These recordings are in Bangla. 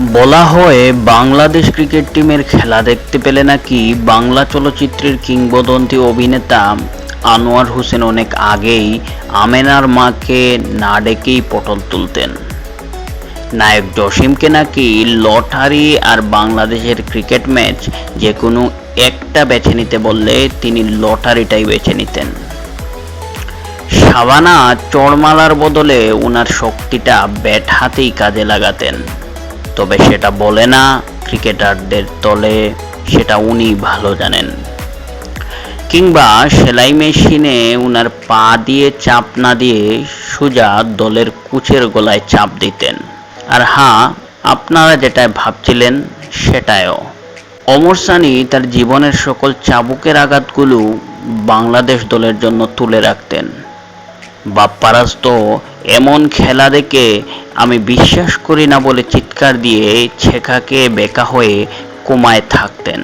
বলা হয় বাংলাদেশ ক্রিকেট টিমের খেলা দেখতে পেলে নাকি বাংলা চলচ্চিত্রের কিংবদন্তি অভিনেতা আনোয়ার হোসেন অনেক আগেই আমেনার মাকে না ডেকেই পটল তুলতেন। নায়ক জসিমকে নাকি লটারি আর বাংলাদেশের ক্রিকেট ম্যাচ যে কোনো একটা বেছে নিতে বললে তিনি লটারিটাই বেছে নিতেন। সাবানা চড়মালার বদলে ওনার শক্তিটা ব্যাট হাতেই কাজে লাগাতেন। তবে সেটা বলে না ক্রিকেটারদের তলে, সেটা উনি ভালো জানেন। কিংবা সেলাই মেশিনে উনার পা দিয়ে চাপ না দিয়ে সোজা দলের কুচের গলায় চাপ দিতেন। আর হ্যাঁ আপনারা যেটা ভাবছিলেন সেটাও অমর সানি তার জীবনের সকল চাবুকের আঘাতগুলো বাংলাদেশ দলের জন্য তুলে রাখতেন। বাপ্পারাজ তো এমন খেলা দেখে আমি বিশ্বাস করি না বলে চিৎকার দিয়ে ছেকাকে বেকা হয়ে কোমায় থাকতেন।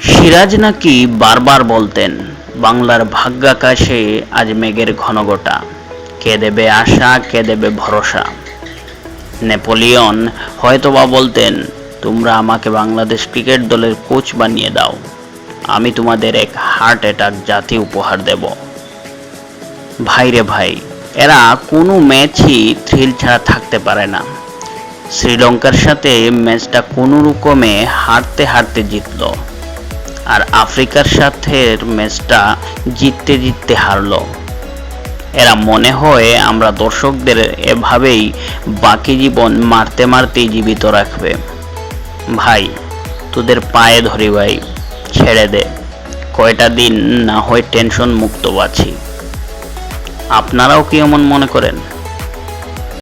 সিরাজ নাকি বারবার বলতেন, বাংলার ভাগ্যাকাশে আজ মেঘের ঘনঘটা। কে দেবে আশা, কে দেবে ভরসা? নেপোলিয়ন হয়তোবা বলতেন, তোমরা আমাকে বাংলাদেশ ক্রিকেট দলের কোচ বানিয়ে দাও। আমি তোমাদের এক হার্ট অ্যাটাক জাতি উপহার দেব। ভাইরে ভাই এরা কোনো ম্যাচই থ্রিল ছাড়া থাকতে পারে না। শ্রীলঙ্কার সাথে ম্যাচটা কোনো রকমে হারতে হারতে জিতল। আর আফ্রিকার সাথে ম্যাচটা জিততে জিততে হারলো। এরা মনে হয় আমরা দর্শকদের এভাবেই বাকি জীবন মারতে মারতেই জীবিত রাখবে। ভাই, তোদের পায়ে ধরি ভাই, ছেড়ে দে। কয়টা দিন না হয় টেনশন মুক্ত আছি। আপনারাও কি এমন মনে করেন?